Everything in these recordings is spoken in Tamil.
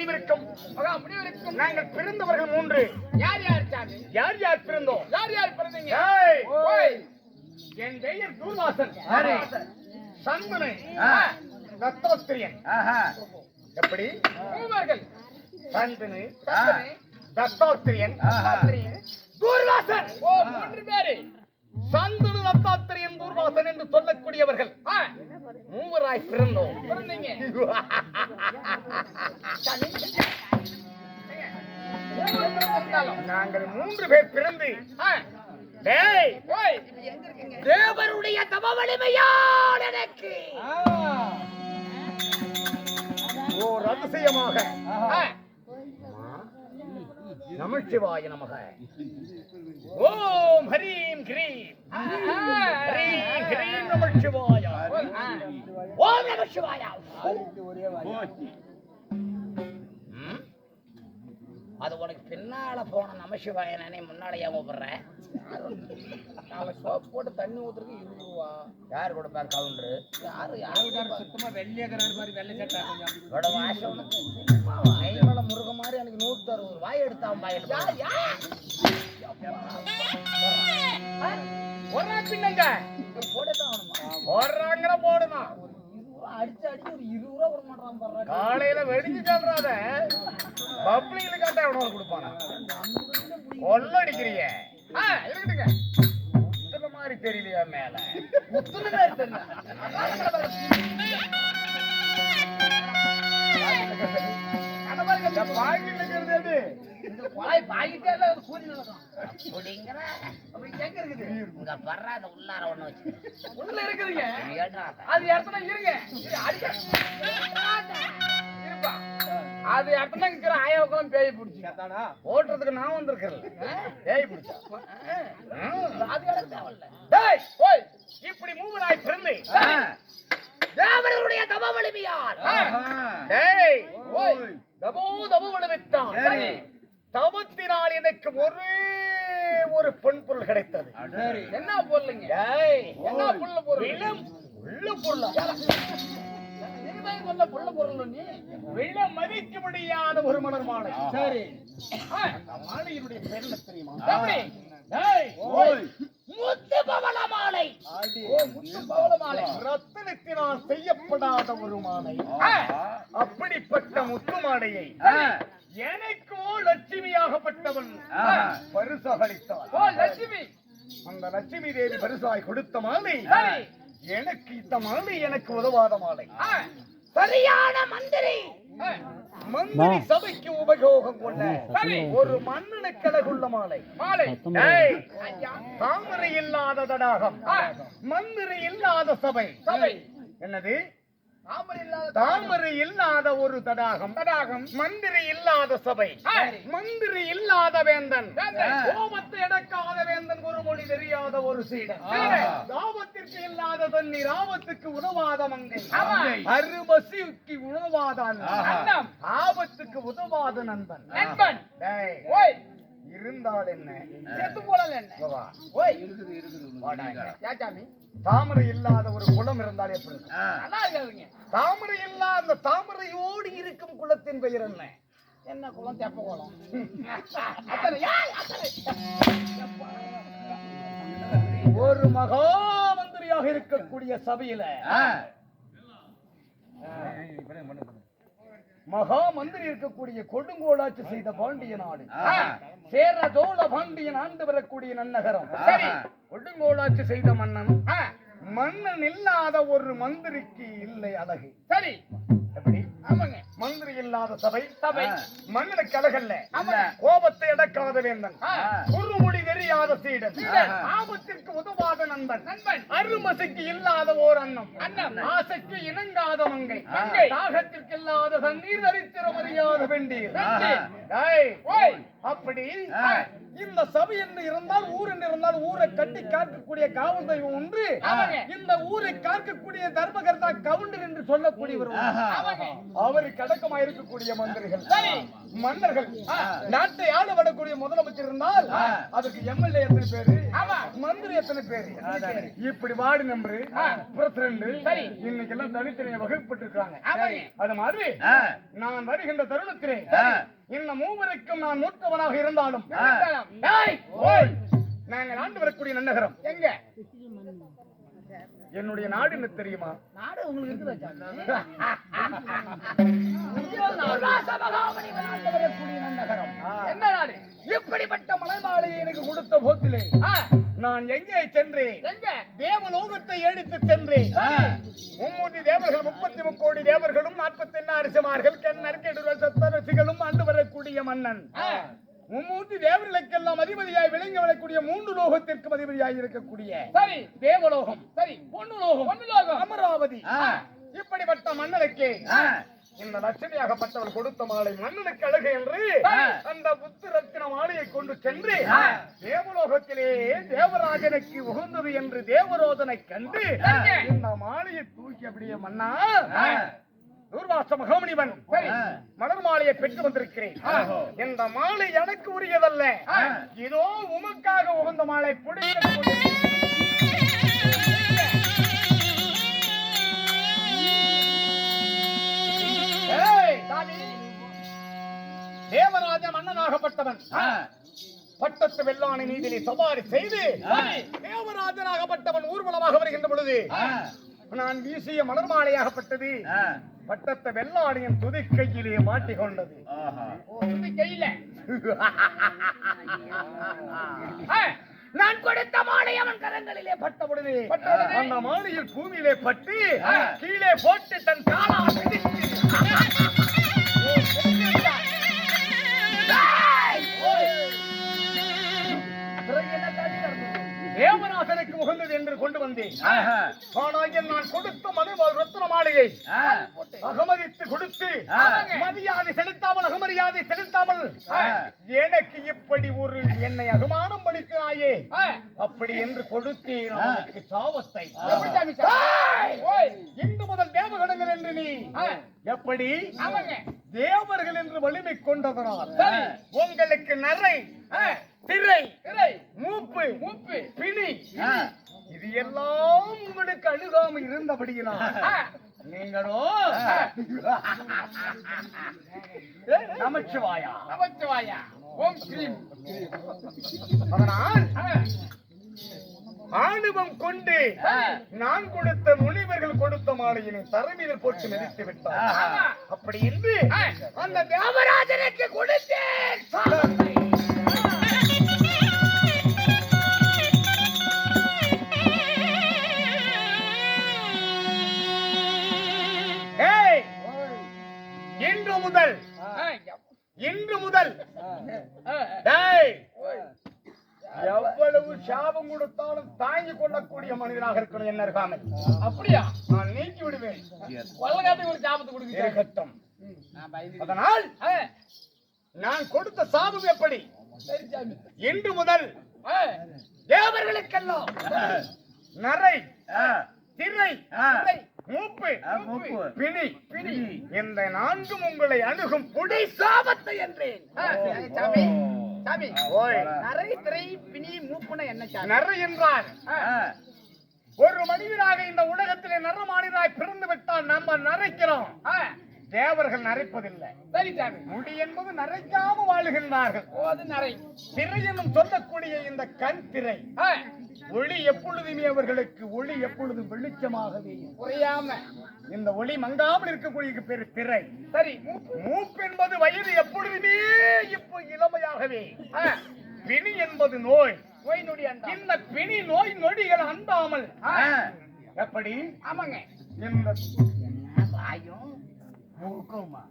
மகாமணிவருக்கும் மகா முனிவருக்கும் நாங்கள் பிறந்தவர்கள் மூன்று. யார் யார் சாமி? யார் யார் பிறந்தோம்? யார் யார் பிறந்தீங்க? என் பெயர் தூர்வாசன். தத்தோத்திரியன் ஆஹா. எப்படி? மூவர்கள் சந்தனு ஆஹா. தூர்வாசன். ஓ மூன்று பேரு. சந்தனு தத்தாத்திரியன் தூர்வாசன் என்று சொல்லக்கூடியவர்கள். மூவராய் பிறந்தோம். நாங்கள் மூன்று பேர் பிறந்து தேவருடைய தவ வலிமையால் எனக்கு ஓர் அதிசயமாக நமச்சிவாய நமக. ஓம் ஹரீம் கிரீம். ஹரீம் கிரீம் நமச்சிவாய. ஓம் நமச்சிவாய. ம்? அது உனக்கு பின்னால போன நமசிவாய நானே முன்னால ஏன் கூப்பிடுறேன் நாலு சோப்பு போட்டு தண்ணி ஊத்துறதுக்கு இருபது ரூபா யார் கொடுப்பார் கவுண்டரு? யாரு யாரு சுத்தமா வெள்ளையாகிறாரு மாதிரி வெள்ளை சட்டை கொஞ்சம் இவட வாசம் உனக்கு வாய்மலை முருக மாதிரி எனக்கு நூத்தி அறுபது வாய் எடுத்தான் ஒரா பின்னங்க. போடுறாங்கிற போடுனா. அடிச்சு அடிச்சு ஒரு இருபது ரூபா மாட்டான் காலையில வெடிச்சு சொல்றாத பப்ளிக்ல கேட்டா எவ்வளவு கொடுப்பானா? கொள்ளடிக்கிறிய ஆ, இருக்கட்டுங்க மாதிரி தெரியலையா மேல? தெரியல. அந்த மாதிரி இந்த பாக்கெட்ல இருக்கிறது? இந்த குழாய் பாக்கிட்டே இல்ல நடக்கும் அப்படிங்கிற அப்படி எங்க இருக்குது? இங்க உள்ளார ஒண்ணு வச்சு உள்ள இருக்குதுங்க. அது? இடத்துல இருங்க. இரு, அடிக்க. இருப்பா. அது இடத்துல இருக்கிற ஆயாவுக்கும் பேய் பிடிச்சி ஓட்டுறதுக்கு நான் வந்திருக்கிறேன் பிடிச்சா. அது டேய் ஓய் இப்படி மூவராய் பிறந்து. ஆ. தேவர்களுடைய தவ வலிமையால். டேய் ஓய். தபோ தப வலுவித்தான் சரி. தவத்தினால் எனக்கு ஒரே ஒரு பொன் பொருள் கிடைத்தது. என்ன பொருளுங்க? என்ன புள்ள பொருள் உள்ள பொருளா? ஒரு மலர் மாலை. சரி. மாலையினுடைய பேர் தெரியுமா. முத்து பவள மாலை. முத்து பவள மாலை. ரத்தினத்தினால் செய்யப்படாத ஒரு மாலை. அப்படிப்பட்ட முத்து மாலையை. எனக்கோ லட்சுமியாகப்பட்டவன் ஆஹா. பரிசளித்தார் ஓ லட்சுமி. அந்த லட்சுமி தேவி பரிசாய் கொடுத்த மாலை. எனக்கு இந்த மாலை எனக்கு உதவாத மாலை. சரியான மந்திரி. மந்திரி சபைக்கு உபயோகம் கொள்ள சரி. ஒரு மன்னனுக்கு அழகுள்ள மாலை. மாலை. ஏய், ஐயா. தாமரை இல்லாத தடாகம். மந்திரி இல்லாத சபை. சபை. என்னது? தாமரை இல்லாத ஒரு தடாகம். தடாகம். மந்திரி இல்லாத சபை. மந்திரி இல்லாத வேந்தன். கோபத்தை அடக்காத வேந்தன் ஒரு மொழி தெரியாத ஒரு சீடன். தாபத்திற்கு இல்லாத தண்ணீர் ஆபத்துக்கு உதவாத மங்கை. ஆமா. அருபசிக்கு உதவாத ஆபத்துக்கு உதவாத நண்பன். நண்பன். இருந்தால் என்ன? செத்து போலாம் என்ன. ஓய். வாடா இங்க. யாச்சாமி தாமரை இல்லாத ஒரு குளம் இருந்தால் எப்படி. நல்லா இருக்காதுங்க தாமரை இல்லாத தாமரையோடு இருக்கும் குளத்தின் பெயர் என்ன? என்ன குளம்? தெப்ப குளம். அத்தனை ஏய், அத்தனை. ஒரு மகா மந்திரியாக இருக்கக்கூடிய சபையில. மகா மந்திரி இருக்கக்கூடிய கொடுங்கோலாட்சி செய்த பாண்டிய நாடு. சேர சோழ பாண்டியன் ஆண்டு வரக்கூடிய நன்னகரம். கொடுங்கோலாட்சி செய்த மன்னன் மன்னன் இல்லாத ஒரு மந்திரிக்கு இல்லை அழகு. சரி. எப்படி? ஆமாங்க. மந்திரி இல்லாத சபை. சபை. மன்னனுக்கு அழகல்ல. கோபத்தை அடக்காத வேந்தன். குறுமுடி தெரியாத சீடன். ஆபத்திற்கு உதவாத நண்பன். நண்பன். அருமசைக்கு இல்லாத ஓர் அன்னம். அன்னம். ஆசைக்கு இணங்காத மங்கை. மங்கை. தாகத்திற்கு இல்லாத தண்ணீர் தரித்திரம் அறியாத வெண்டீர் அப்படி. இந்த சபை என்று இருந்தால் ஊர் என்று இருந்தால் ஊரை கட்டி காக்கக்கூடிய காவல் தெய்வம் ஒன்று. இந்த ஊரை காக்கக்கூடிய தர்மகர்த்தா கவுண்டர் என்று சொல்லக்கூடியவர். அவருக்கு அடக்கமா இருக்கக்கூடிய மந்திரிகள் சரி. மன்னர்கள் நாட்டை ஆள வரக்கூடிய முதலமைச்சர் இருந்தால் அதுக்கு எம்எல்ஏ எத்தனை பேரு. மந்திரி எத்தனை பேரு இப்படி வார்டு நம்பரு பிரசிடண்ட். இன்னைக்கு எல்லாம் தனித்தனியை வகுப்பட்டிருக்காங்க. அது மாதிரி. நான் வருகின்ற தருணத்திலே. இந்த மூவருக்கும் நான் மூத்தவனாக இருந்தாலும் நாங்கள் ஆண்டு வரக்கூடிய நன்னகரம். எங்க? என்னுடைய நாடு என்ன தெரியுமா? நாடு உங்களுக்கு என்ன நாடு? இப்படிப்பட்ட மலைமாலையை எனக்கு கொடுத்த போத்திலே நான் எங்கே சென்றேன்? எங்க? தேவலோகத்தை எடுத்து சென்றேன். மும்மூர்த்தி தேவர்கள் முப்பத்தி முக்கோடி தேவர்களும் நாற்பத்தி எண்ணு அரசுமார்கள் கெண்ணர் கெடுவர் சத்தரசிகளும் ஆண்டு வரக்கூடிய மன்னன். மும்மூர்த்தி தேவர்களுக்கெல்லாம் அதிபதியாய் விளங்கி வரக்கூடிய மூன்று லோகத்திற்கும் அதிபதியாய் இருக்கக்கூடிய சரி தேவலோகம் சரி பொண்ணு லோகம் பொண்ணு லோகம். அமராவதி. இப்படிப்பட்ட மன்னனுக்கு. இந்த லட்சுமியாகப்பட்டவர் கொடுத்த மாலை மன்னனுக்கு அழகு என்று. அந்த புத்து ரத்தின மாலையை கொண்டு சென்று. தேவலோகத்திலே தேவராஜனுக்கு உகந்தது என்று தேவரோதனை கண்டு. இந்த மாலையை தூக்கி அப்படியே மன்னா. தூர்வாச மகாமுனிவன் ஆ. மலர் மாலையை பெற்று வந்திருக்கிறேன். இந்த மாலை எனக்கு உரியதல்ல. இதோ உமக்காக உகந்த மாலை சாமி. தேவராஜ மன்னனாகப்பட்டவன். பட்டத்து வெள்ளாணி நீதிலே சவாரி செய்து. தேவராஜனாகப்பட்டவன் ஊர்வலமாக வருகின்ற பொழுது. நான் வீசிய மலர் மாலையாகப்பட்டது பட்டத்த வெள்ளாணியின் துதிக்கையிலே மாட்டிக்கொண்டது. ஆஹா. இது கையில நான் கொடுத்த மாலை அவன் கரங்களிலே பட்டவுடனே. அந்த மாலையில் பூமியிலே பட்டு. கீழே போட்டு தன் காலால் கொண்டு வந்தேன். ஆனால் நான் கொடுத்த மனுவால் ரத்ன ஆ. அகமதித்து கொடுத்து. மரியாதை செலுத்தாமல் அகமரியாதை செலுத்தாமல். எனக்கு இப்படி ஒரு என்னை அகமானம் படுத்தினாயே அப்படி என்று கொடுத்தேன்? ஓய், இன்று முதல் தேவகணங்கள் என்று நீ. எப்படி. தேவர்கள் என்று வலிமை கொண்டதனால். உங்களுக்கு நரை திரை மூப்பு மூப்பு, பிணி. இது எல்லாம் உங்களுக்கு அணுகாம இருந்தபடியினால் ஆ, நீங்களோ நமச்சிவாயா நமச்சிவாயா. ஓம் ஸ்ரீம். அதனால் ஆணவம் கொண்டு. நான் கொடுத்த முனிவர்கள் கொடுத்த மாலையினை தரமீதில் போட்டு மிதித்து விட்டார். அப்படி என்று அந்த தேவராஜனுக்கு கொடுத்தேன் இருக்காமல் அப்படியா? நான் நீக்கி விடுவேன். ஒரு அதனால் நான் கொடுத்த சாபம் எப்படி? இன்று முதல் தேவர்களுக்கெல்லாம் நரை. திரை மூப்பு. பிணி பிணி. இந்த நான்கும் உங்களை அணுகும் புடி சாபத்தை என்றேன். சாமி. சாமி. நரை திரை பிணி மூப்புன என்ன நரை என்றார். ஒரு மனிதனாக இந்த உலகத்திலே நரமானிதராய் பிறந்து விட்டால் நம்ம நரைக்கிறோம். தேவர்கள் நரைப்பதில்லை. சரி சாமி. முடி என்பது நரைக்காம வாழுகின்றார்கள். அது நரை. திரை என்னும் சொல்லக்கூடிய இந்த கண் திரை ஒளி எப்பொழுதுமே அவர்களுக்கு ஒளி எப்பொழுதும் வெளிச்சமாகவே. குறையாம இந்த ஒளி மங்காமல் இருக்கக்கூடிய பேரு திரை. சரி. மூப்பு என்பது வயது எப்பொழுதுமே இப்போ இளமையாகவே. பிணி என்பது நோய். நோய் நொடி இந்த பிணி நோய் நொடிகள் அண்டாமல். எப்படி? ஆமாங்க. இந்த வாயும் மூக்குமா?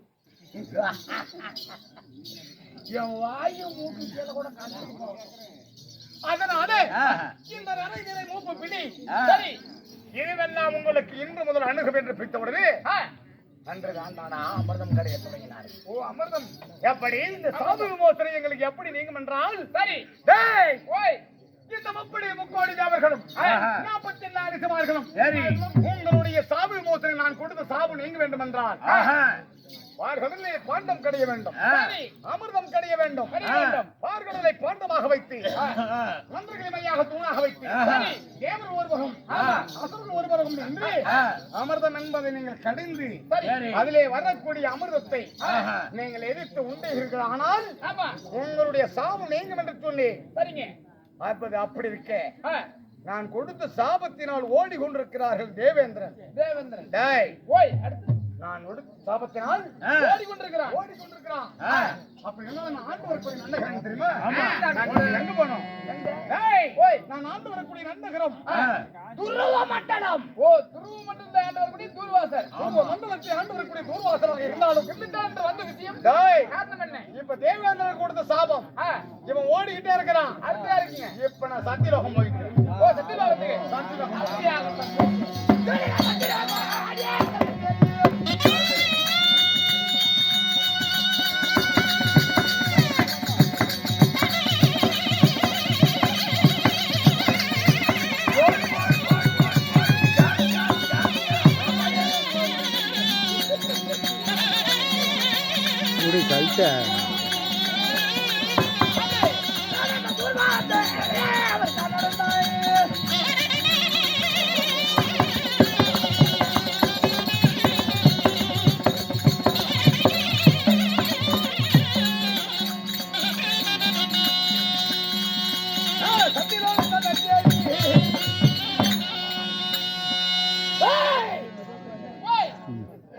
என் வாயும் மூக்கு கீழே கூட அதனால. இந்த நரை திரை மூப்பு பிணி. ஆ. சரி. இதுவெல்லாம் உங்களுக்கு இன்று முதல் அணுகும் என்று பிடித்தவுடனே அன்றுதான் நானா அமிர்தம் கடைய தொடங்கினார். ஓ அமிர்தம். எப்படி? இந்த சாப விமோசனை எங்களுக்கு எப்படி நீங்கும் என்றால் சரி. டேய் ஓய். இந்த முப்படி முக்கோடி தேவர்களும். நாற்பத்தி எட்டு அரிசமார்களும் சரி. உங்களுடைய சாப விமோசனை நான் கொடுத்த சாபு நீங்க வேண்டும் என்றால் பார்களிலே பாண்டம் கடைய வேண்டும். அமிர்தம் கடைய வேண்டும். பார்களிலே பாண்டமாக வைத்து. நன்றுகளை மையாக தூணாக வைத்து. தேவர் ஒருவகம் ஆமா. அசுரன் ஒருவகம் என்று. அமிர்தம் என்பதை நீங்கள் கடிந்து. அதிலே வரக்கூடிய அமிர்தத்தை. நீங்கள் எதிர்த்து உண்டீர்கள் ஆனால் உங்களுடைய சாவு நீங்கும் என்று சொல்லி சரிங்க. அப்பது அப்படி இருக்க. நான் கொடுத்த சாபத்தினால் ஓடி கொண்டிருக்கிறார்கள் தேவேந்திரன். தேவேந்திரன். டேய். ஓய் அடுத்து. நான் ஆ. ஓடிக்கொண்டிருக்கிறான். ஓடி கொண்டிருக்கிறான் ஆ. அப்ப என்ன நான் ஆண்டு வரக்கூடிய தெரியுமா? ஆமா. நான் இப்ப எங்க போனோம் நான் ஆண்டு வரக்கூடிய நன்னகரம். ஆ. துருவ மண்டலம் ஓ துருவ மண்டலத்தை ஆண்டவர் கூடிய தூர்வாசர். ஆமா. மண்டலத்தை ஆண்டு வரக்கூடிய தூர்வாசலாக இருந்தாலும் என்று வந்த விஷயம்? டேய். காரணம் என்ன? இப்ப தேவேந்திரன் கொடுத்த சாபம். இவன் ஓடிக்கிட்டே இருக்கிறான். அடுத்ததா இருக்கீங்க. இப்ப நான் சத்தியலோகம் போயிட்டு ஓ சத்தியலோகத்துக்கு. சத்தியலோகம்.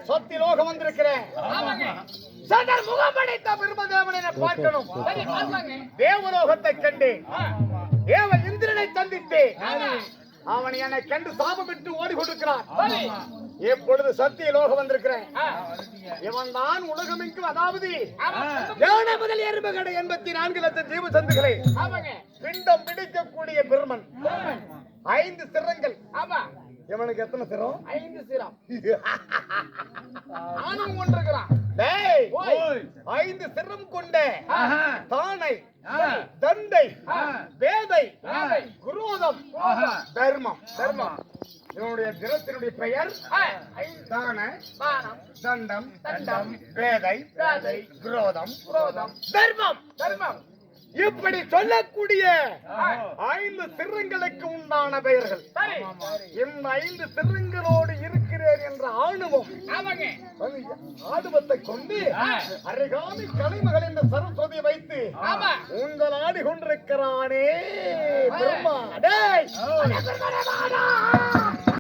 சத்தியலோகம் வந்திருக்கிறேன். ஆமாங்க. சதர் முகம் படைத்த பிரம்மதேவனை பார்க்கணும். தேவலோகத்தை கண்டு தேவ இந்திரனை சந்தித்து அவன் என்னை கண்டு சாபமிட்டு ஓடி கொண்டிருக்கிறான். சரி. இப்பொழுது சத்திய லோகம் வந்திருக்கிறேன் இவன் தான் உலகமெங்கும் அதாவது யான முதல் எறும்பு கடை எண்பத்தி நான்கு லட்சம் ஜீவ சந்துகளை ஆமாங்க. பிண்டம் பிடிக்கக்கூடிய பெருமன் ஐந்து சிரங்கள். ஆமா. இவனுக்கு எத்தனை சிரம் ஐந்து சிரம் ஆணும் கொண்டிருக்கிறான். ஐந்து சிரம் கொண்ட. தானை ஆ. வேதை. குரோதம். தர்மம் தர்மம் இவனுடைய தினத்தினுடைய பெயர் தான தண்டம் தண்டம். வேதை வேதை. குரோதம் குரோதம் தர்மம் தர்மம் இப்படி சொல்லக்கூடிய ஐந்து சிறுங்களுக்கு உண்டான பெயர்கள். இந்த ஐந்து சிறுங்களோடு இருக்கிறேன் என்ற ஆணுவம் ஆணுவத்தை கொண்டு. அருகாமி கலைமகள் என்ற சரஸ்வதியை வைத்து உங்கள் ஆடி கொண்டிருக்கிறானே பிரம்மா!